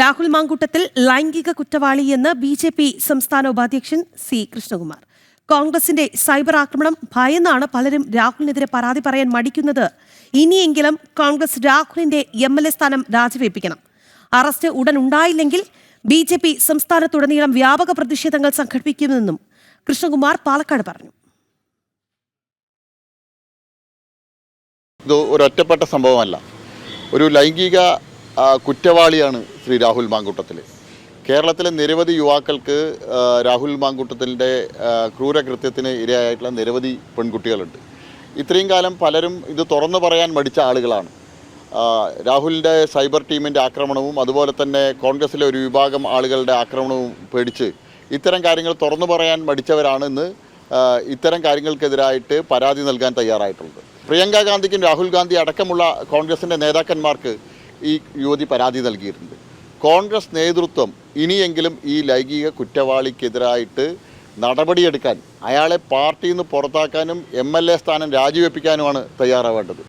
രാഹുൽ മാങ്കൂട്ടത്തിൽ ലൈംഗിക കുറ്റവാളിയെന്ന് B J P സംസ്ഥാന ഉപാധ്യക്ഷൻ സി കൃഷ്ണകുമാർ. കോൺഗ്രസിന്റെ സൈബർ ആക്രമണം ഭയന്നാണ് പലരും രാഹുലിനെതിരെ പരാതി പറയാൻ മടിക്കുന്നത്. ഇനിയെങ്കിലും കോൺഗ്രസ് രാഹുലിന്റെ എം എൽ എ സ്ഥാനം രാജിവെപ്പിക്കണം. അറസ്റ്റ് ഉടൻ ഉണ്ടായില്ലെങ്കിൽ ബി ജെ പി സംസ്ഥാനത്തുടനീളം വ്യാപക പ്രതിഷേധങ്ങൾ സംഘടിപ്പിക്കുമെന്നും കൃഷ്ണകുമാർ പാലക്കാട് പറഞ്ഞു. ഇത് ഒരൊറ്റപ്പെട്ട സംഭവമല്ല. ഒരു ലൈംഗിക കുറ്റവാളിയാണ് ശ്രീ രാഹുൽ മാങ്കൂട്ടത്തിൽ കേരളത്തിലെ നിരവധി യുവാക്കൾക്ക് രാഹുൽ മാങ്കൂട്ടത്തിന്റെ ക്രൂരകൃത്യത്തിന് ഇരയായിട്ടുള്ള നിരവധി പെൺകുട്ടികളുണ്ട്. ഇത്രയും കാലം പലരും ഇത് തുറന്നു പറയാൻ മടിച്ച ആളുകളാണ്. രാഹുലിന്റെ സൈബർ ടീമിന്റെ ആക്രമണവും അതുപോലെ തന്നെ കോൺഗ്രസിലെ ഒരു വിഭാഗം ആളുകളുടെ ആക്രമണവും പേടിച്ച് ഇത്തരം കാര്യങ്ങൾ തുറന്നു പറയാൻ മടിച്ചവരാണെന്ന് ഇത്തരം കാര്യങ്ങൾക്കെതിരായിട്ട് പരാതി നൽകാൻ തയ്യാറായിട്ടുള്ളത്. പ്രിയങ്ക ഗാന്ധിക്കും രാഹുൽ ഗാന്ധി അടക്കമുള്ള കോൺഗ്രസിന്റെ നേതാക്കന്മാർക്ക് ഈ യുവതി പരാതി നൽകിയിട്ടുണ്ട്. കോൺഗ്രസ് നേതൃത്വം ഇനിയെങ്കിലും ഈ ലൈംഗിക കുറ്റവാളിക്കെതിരായിട്ട് നടപടിയെടുക്കാൻ അയാളെ പാർട്ടിയിൽ നിന്ന് പുറത്താക്കാനും എം എൽ എ സ്ഥാനം രാജിവെപ്പിക്കാനുമാണ് തയ്യാറാവേണ്ടത്.